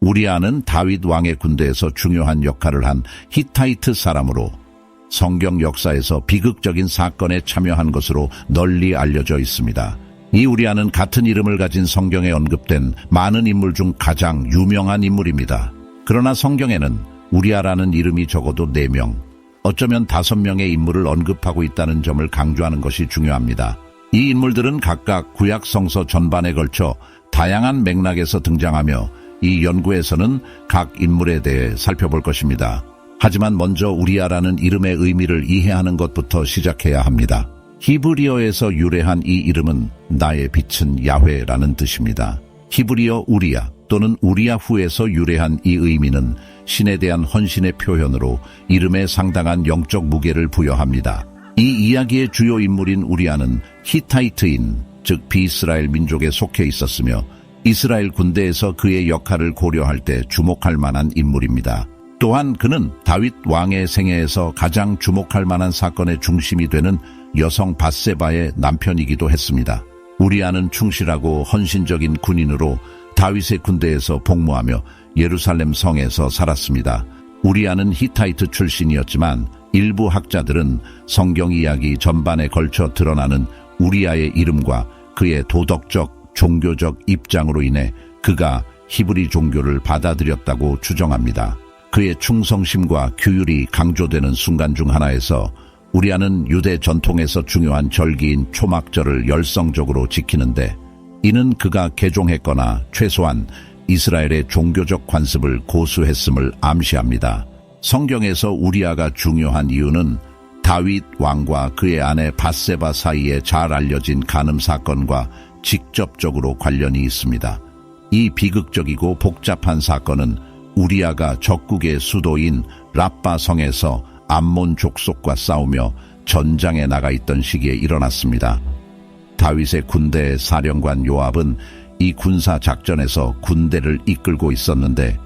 우리아는 다윗 왕의 군대에서 중요한 역할을 한 히타이트 사람으로 성경 역사에서 비극적인 사건에 참여한 것으로 널리 알려져 있습니다. 이 우리아는 같은 이름을 가진 성경에 언급된 많은 인물 중 가장 유명한 인물입니다. 그러나 성경에는 우리아라는 이름이 적어도 4명, 어쩌면 5명의 인물을 언급하고 있다는 점을 강조하는 것이 중요합니다. 이 인물들은 각각 구약 성서 전반에 걸쳐 다양한 맥락에서 등장하며 이 연구에서는 각 인물에 대해 살펴볼 것입니다. 하지만 먼저 우리아라는 이름의 의미를 이해하는 것부터 시작해야 합니다. 히브리어에서 유래한 이 이름은 나의 빛은 야훼라는 뜻입니다. 히브리어 우리아 또는 우리아후에서 유래한 이 의미는 신에 대한 헌신의 표현으로 이름에 상당한 영적 무게를 부여합니다. 이 이야기의 주요 인물인 우리아는 히타이트인, 즉 비이스라엘 민족에 속해 있었으며 이스라엘 군대에서 그의 역할을 고려할 때 주목할 만한 인물입니다. 또한 그는 다윗 왕의 생애에서 가장 주목할 만한 사건의 중심이 되는 여성 바세바의 남편이기도 했습니다. 우리아는 충실하고 헌신적인 군인으로 다윗의 군대에서 복무하며 예루살렘 성에서 살았습니다. 우리아는 히타이트 출신이었지만 일부 학자들은 성경 이야기 전반에 걸쳐 드러나는 우리아의 이름과 그의 도덕적, 종교적 입장으로 인해 그가 히브리 종교를 받아들였다고 추정합니다. 그의 충성심과 규율이 강조되는 순간 중 하나에서 우리아는 유대 전통에서 중요한 절기인 초막절을 열성적으로 지키는데 이는 그가 개종했거나 최소한 이스라엘의 종교적 관습을 고수했음을 암시합니다. 성경에서 우리아가 중요한 이유는 다윗 왕과 그의 아내 바세바 사이에 잘 알려진 간음 사건과 직접적으로 관련이 있습니다. 이 비극적이고 복잡한 사건은 우리아가 적국의 수도인 라빠 성에서 암몬 족속과 싸우며 전장에 나가 있던 시기에 일어났습니다. 다윗의 군대 사령관 요압은 이 군사 작전에서 군대를 이끌고 있었는데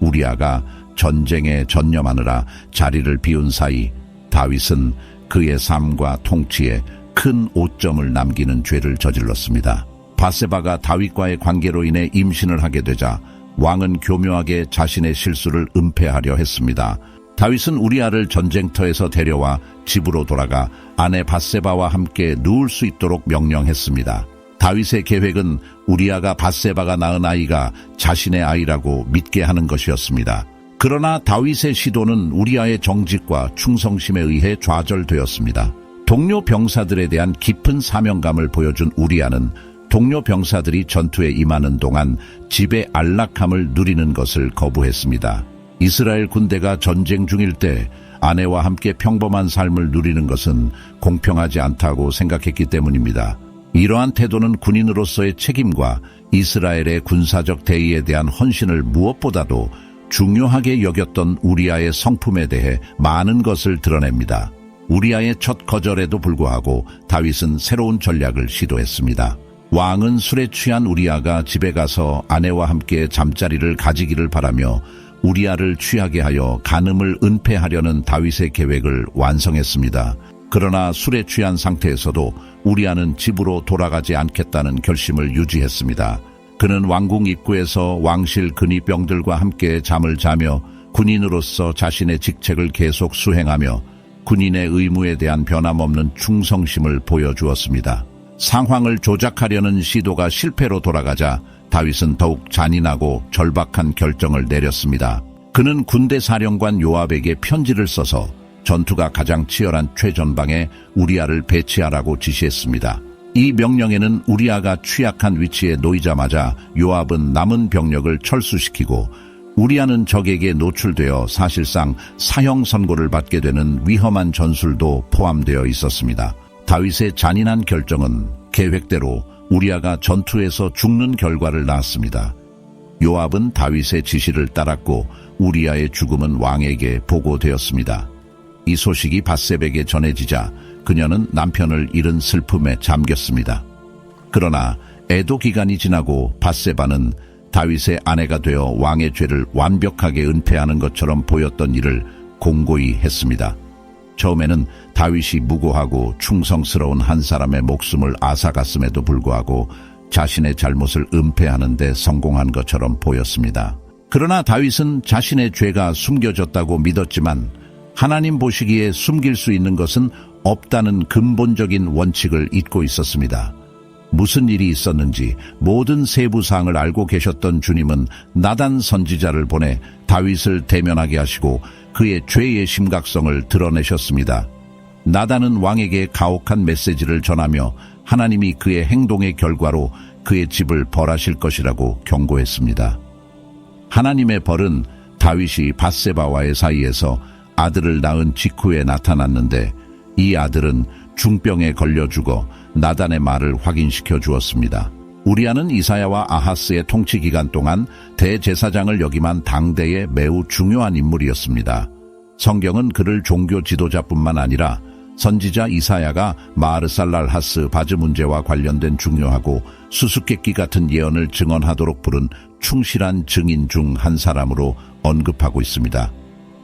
우리아가 전쟁에 전념하느라 자리를 비운 사이 다윗은 그의 삶과 통치에 큰 오점을 남기는 죄를 저질렀습니다. 바세바가 다윗과의 관계로 인해 임신을 하게 되자 왕은 교묘하게 자신의 실수를 은폐하려 했습니다. 다윗은 우리아를 전쟁터에서 데려와 집으로 돌아가 아내 바세바와 함께 누울 수 있도록 명령했습니다. 다윗의 계획은 우리아가 바세바가 낳은 아이가 자신의 아이라고 믿게 하는 것이었습니다. 그러나 다윗의 시도는 우리아의 정직과 충성심에 의해 좌절되었습니다. 동료 병사들에 대한 깊은 사명감을 보여준 우리아는 동료 병사들이 전투에 임하는 동안 집의 안락함을 누리는 것을 거부했습니다. 이스라엘 군대가 전쟁 중일 때 아내와 함께 평범한 삶을 누리는 것은 공평하지 않다고 생각했기 때문입니다. 이러한 태도는 군인으로서의 책임과 이스라엘의 군사적 대의에 대한 헌신을 무엇보다도 중요하게 여겼던 우리아의 성품에 대해 많은 것을 드러냅니다. 우리아의 첫 거절에도 불구하고 다윗은 새로운 전략을 시도했습니다. 왕은 술에 취한 우리아가 집에 가서 아내와 함께 잠자리를 가지기를 바라며 우리아를 취하게 하여 간음을 은폐하려는 다윗의 계획을 완성했습니다. 그러나 술에 취한 상태에서도 우리아는 집으로 돌아가지 않겠다는 결심을 유지했습니다. 그는 왕궁 입구에서 왕실 근위병들과 함께 잠을 자며 군인으로서 자신의 직책을 계속 수행하며 군인의 의무에 대한 변함없는 충성심을 보여주었습니다. 상황을 조작하려는 시도가 실패로 돌아가자 다윗은 더욱 잔인하고 절박한 결정을 내렸습니다. 그는 군대 사령관 요압에게 편지를 써서 전투가 가장 치열한 최전방에 우리아를 배치하라고 지시했습니다. 이 명령에는 우리아가 취약한 위치에 놓이자마자 요압은 남은 병력을 철수시키고 우리아는 적에게 노출되어 사실상 사형 선고를 받게 되는 위험한 전술도 포함되어 있었습니다. 다윗의 잔인한 결정은 계획대로 우리아가 전투에서 죽는 결과를 낳았습니다. 요압은 다윗의 지시를 따랐고 우리아의 죽음은 왕에게 보고되었습니다. 이 소식이 바셉에게 전해지자 그녀는 남편을 잃은 슬픔에 잠겼습니다. 그러나 애도 기간이 지나고 바세바는 다윗의 아내가 되어 왕의 죄를 완벽하게 은폐하는 것처럼 보였던 일을 공고히 했습니다. 처음에는 다윗이 무고하고 충성스러운 한 사람의 목숨을 앗아갔음에도 불구하고 자신의 잘못을 은폐하는 데 성공한 것처럼 보였습니다. 그러나 다윗은 자신의 죄가 숨겨졌다고 믿었지만 하나님 보시기에 숨길 수 있는 것은 없다는 근본적인 원칙을 잊고 있었습니다. 무슨 일이 있었는지 모든 세부 사항을 알고 계셨던 주님은 나단 선지자를 보내 다윗을 대면하게 하시고 그의 죄의 심각성을 드러내셨습니다. 나단은 왕에게 가혹한 메시지를 전하며 하나님이 그의 행동의 결과로 그의 집을 벌하실 것이라고 경고했습니다. 하나님의 벌은 다윗이 바세바와의 사이에서 아들을 낳은 직후에 나타났는데 이 아들은 중병에 걸려 죽어 나단의 말을 확인시켜 주었습니다. 우리아는 이사야와 아하스의 통치 기간 동안 대제사장을 역임한 당대의 매우 중요한 인물이었습니다. 성경은 그를 종교 지도자뿐만 아니라 선지자 이사야가 마르살랄 하스 바즈 문제와 관련된 중요하고 수수께끼 같은 예언을 증언하도록 부른 충실한 증인 중 한 사람으로 언급하고 있습니다.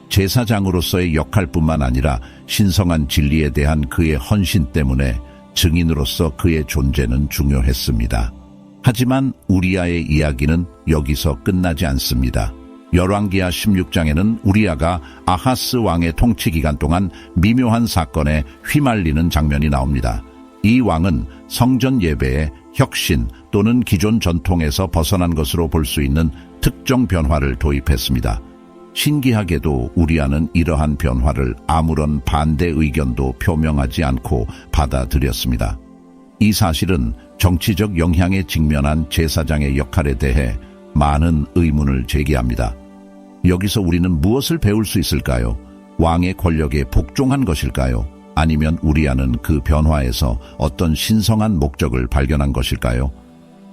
제사장으로서의 역할뿐만 아니라 신성한 진리에 대한 그의 헌신 때문에 증인으로서 그의 존재는 중요했습니다. 하지만 우리아의 이야기는 여기서 끝나지 않습니다. 열왕기하 16장에는 우리아가 아하스 왕의 통치 기간 동안 미묘한 사건에 휘말리는 장면이 나옵니다. 이 왕은 성전 예배에 혁신 또는 기존 전통에서 벗어난 것으로 볼 수 있는 특정 변화를 도입했습니다. 신기하게도 우리아는 이러한 변화를 아무런 반대 의견도 표명하지 않고 받아들였습니다. 이 사실은 정치적 영향에 직면한 제사장의 역할에 대해 많은 의문을 제기합니다. 여기서 우리는 무엇을 배울 수 있을까요? 왕의 권력에 복종한 것일까요? 아니면 우리아는 그 변화에서 어떤 신성한 목적을 발견한 것일까요?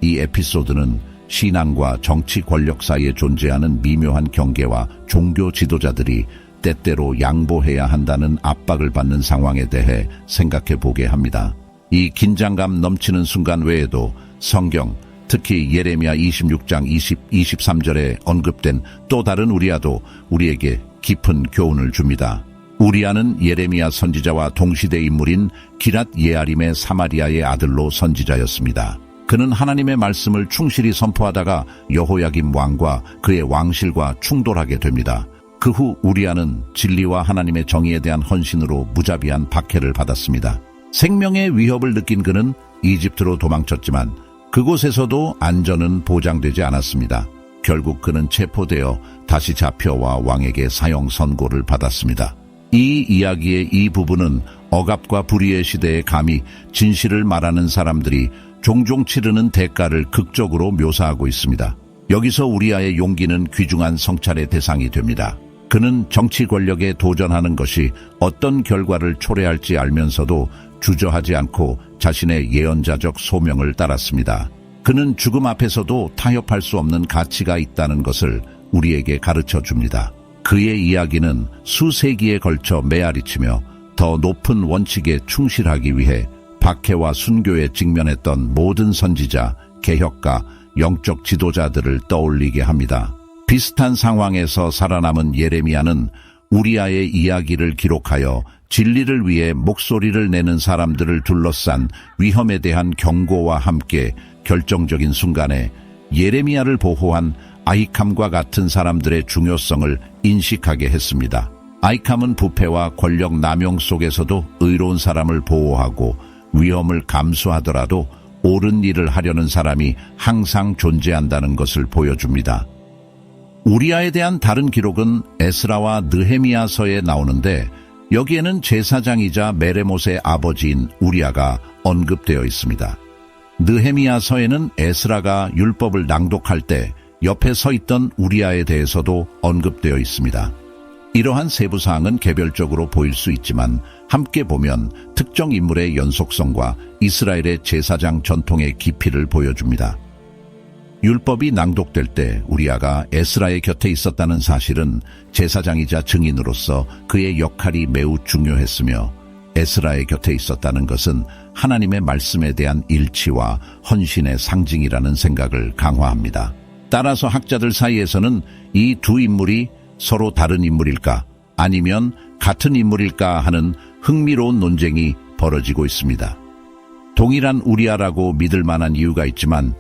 이 에피소드는 신앙과 정치 권력 사이에 존재하는 미묘한 경계와 종교 지도자들이 때때로 양보해야 한다는 압박을 받는 상황에 대해 생각해 보게 합니다. 이 긴장감 넘치는 순간 외에도 성경, 특히 예레미야 26장 20, 23절에 언급된 또 다른 우리아도 우리에게 깊은 교훈을 줍니다. 우리아는 예레미야 선지자와 동시대 인물인 기랏 예아림의 사마리아의 아들로 선지자였습니다. 그는 하나님의 말씀을 충실히 선포하다가 여호야김 왕과 그의 왕실과 충돌하게 됩니다. 그 후 우리아는 진리와 하나님의 정의에 대한 헌신으로 무자비한 박해를 받았습니다. 생명의 위협을 느낀 그는 이집트로 도망쳤지만 그곳에서도 안전은 보장되지 않았습니다. 결국 그는 체포되어 다시 잡혀와 왕에게 사형 선고를 받았습니다. 이 이야기의 이 부분은 억압과 불의의 시대에 감히 진실을 말하는 사람들이 종종 치르는 대가를 극적으로 묘사하고 있습니다. 여기서 우리아의 용기는 귀중한 성찰의 대상이 됩니다. 그는 정치 권력에 도전하는 것이 어떤 결과를 초래할지 알면서도 주저하지 않고 자신의 예언자적 소명을 따랐습니다. 그는 죽음 앞에서도 타협할 수 없는 가치가 있다는 것을 우리에게 가르쳐 줍니다. 그의 이야기는 수세기에 걸쳐 메아리치며 더 높은 원칙에 충실하기 위해 박해와 순교에 직면했던 모든 선지자, 개혁가, 영적 지도자들을 떠올리게 합니다. 비슷한 상황에서 살아남은 예레미야는 우리아의 이야기를 기록하여 진리를 위해 목소리를 내는 사람들을 둘러싼 위험에 대한 경고와 함께 결정적인 순간에 예레미야를 보호한 아이캄과 같은 사람들의 중요성을 인식하게 했습니다. 아이캄은 부패와 권력 남용 속에서도 의로운 사람을 보호하고 위험을 감수하더라도 옳은 일을 하려는 사람이 항상 존재한다는 것을 보여줍니다. 우리아에 대한 다른 기록은 에스라와 느헤미야서에 나오는데 여기에는 제사장이자 메레못의 아버지인 우리아가 언급되어 있습니다. 느헤미야서에는 에스라가 율법을 낭독할 때 옆에 서 있던 우리아에 대해서도 언급되어 있습니다. 이러한 세부 사항은 개별적으로 보일 수 있지만 함께 보면 특정 인물의 연속성과 이스라엘의 제사장 전통의 깊이를 보여줍니다. 율법이 낭독될 때 우리아가 에스라의 곁에 있었다는 사실은 제사장이자 증인으로서 그의 역할이 매우 중요했으며 에스라의 곁에 있었다는 것은 하나님의 말씀에 대한 일치와 헌신의 상징이라는 생각을 강화합니다. 따라서 학자들 사이에서는 이 두 인물이 서로 다른 인물일까 아니면 같은 인물일까 하는 흥미로운 논쟁이 벌어지고 있습니다. 동일한 우리아라고 믿을 만한 이유가 있지만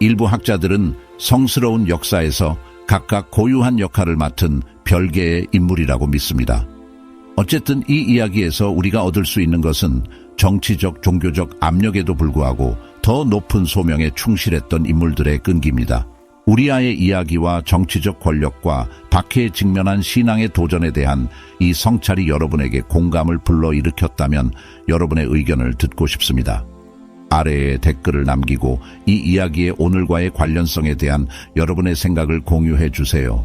일부 학자들은 성스러운 역사에서 각각 고유한 역할을 맡은 별개의 인물이라고 믿습니다. 어쨌든 이 이야기에서 우리가 얻을 수 있는 것은 정치적, 종교적 압력에도 불구하고 더 높은 소명에 충실했던 인물들의 끈기입니다. 우리아의 이야기와 정치적 권력과 박해에 직면한 신앙의 도전에 대한 이 성찰이 여러분에게 공감을 불러일으켰다면 여러분의 의견을 듣고 싶습니다. 아래에 댓글을 남기고 이 이야기의 오늘과의 관련성에 대한 여러분의 생각을 공유해 주세요.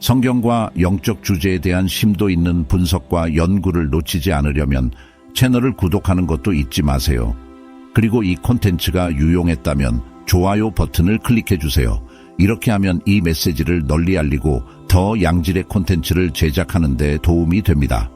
성경과 영적 주제에 대한 심도 있는 분석과 연구를 놓치지 않으려면 채널을 구독하는 것도 잊지 마세요. 그리고 이 콘텐츠가 유용했다면 좋아요 버튼을 클릭해 주세요. 이렇게 하면 이 메시지를 널리 알리고 더 양질의 콘텐츠를 제작하는 데 도움이 됩니다.